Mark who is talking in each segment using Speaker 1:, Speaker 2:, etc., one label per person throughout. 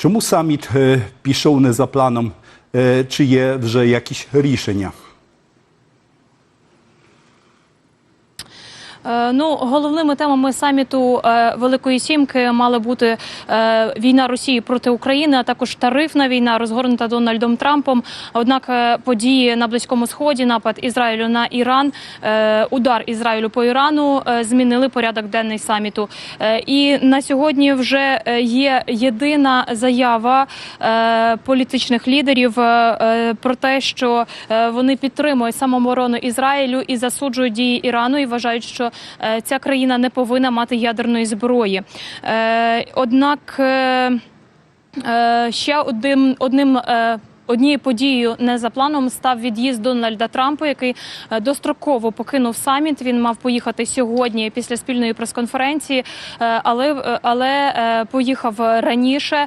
Speaker 1: Чому саміт е, пішов не за планом? Е, Чи є вже якісь рішення?
Speaker 2: Ну, головними темами саміту е, Великої Сімки мали бути е, війна Росії проти України, а також тарифна війна, розгорнута Дональдом Трампом. Однак е, події на близькому сході, напад Ізраїлю на Іран, е, удар Ізраїлю по Ірану е, змінили порядок денний саміту. Е, І на сьогодні вже е, є єдина заява е, політичних лідерів е, е, про те, що е, вони підтримують самооборону Ізраїлю і засуджують дії Ірану і вважають, що е, ця країна не повинна мати ядерної зброї. Е, Однак е, ще одним одним. Однією подією не за планом став від'їзд Дональда Трампа, який е, достроково покинув саміт. Він мав поїхати сьогодні після спільної прес-конференції, е, але е, але поїхав раніше.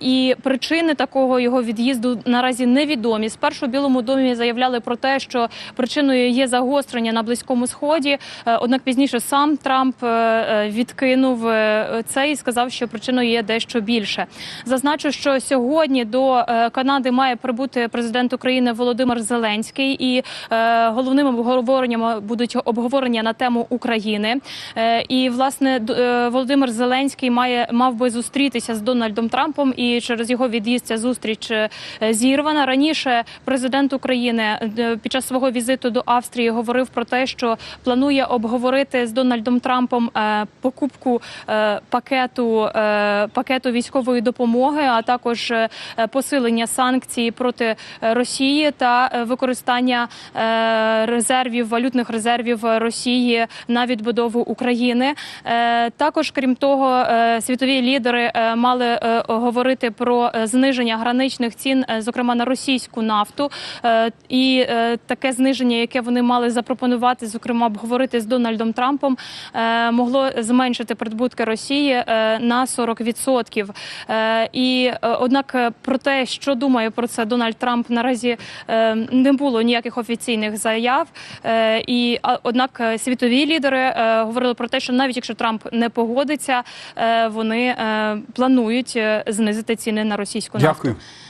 Speaker 2: І причини такого його від'їзду наразі невідомі. Спершу в Білому домі заявляли про те, що причиною є загострення на близькому сході. Однак пізніше сам Трамп відкинув це і сказав, що причиною є дещо більше. Зазначу, що сьогодні до Канади має прибути президент України Володимир Зеленський, і е, головним обговоренням будуть обговорення на тему України. Е, І власне е, Володимир Зеленський має мав би зустрітися з Дональдом Трампом, і через його від'їзд ця зустріч е, зірвана. Раніше президент України е, під час свого візиту до Австрії говорив про те, що планує обговорити з Дональдом Трампом е, покупку е, пакету е, пакету військової допомоги, а також е, посилення санкцій проти е, Росії та е, використання е, резервів валютних резервів Росії на відбудову України. Також, крім того, світові лідери мали говорити про зниження граничних цін, зокрема на російську нафту, і таке зниження, яке вони мали запропонувати, зокрема обговорити з Дональдом Трампом, могло зменшити прибутки Росії на 40%. Е, І однак про те, що думає про це Дональд Трамп, наразі е, не було ніяких офіційних заяв. Е, І однак е, світові лідери е, говорили про те, що навіть якщо Трамп не погодиться, е, вони е, планують е, знизити ціни на російську нафту.
Speaker 1: Дякую.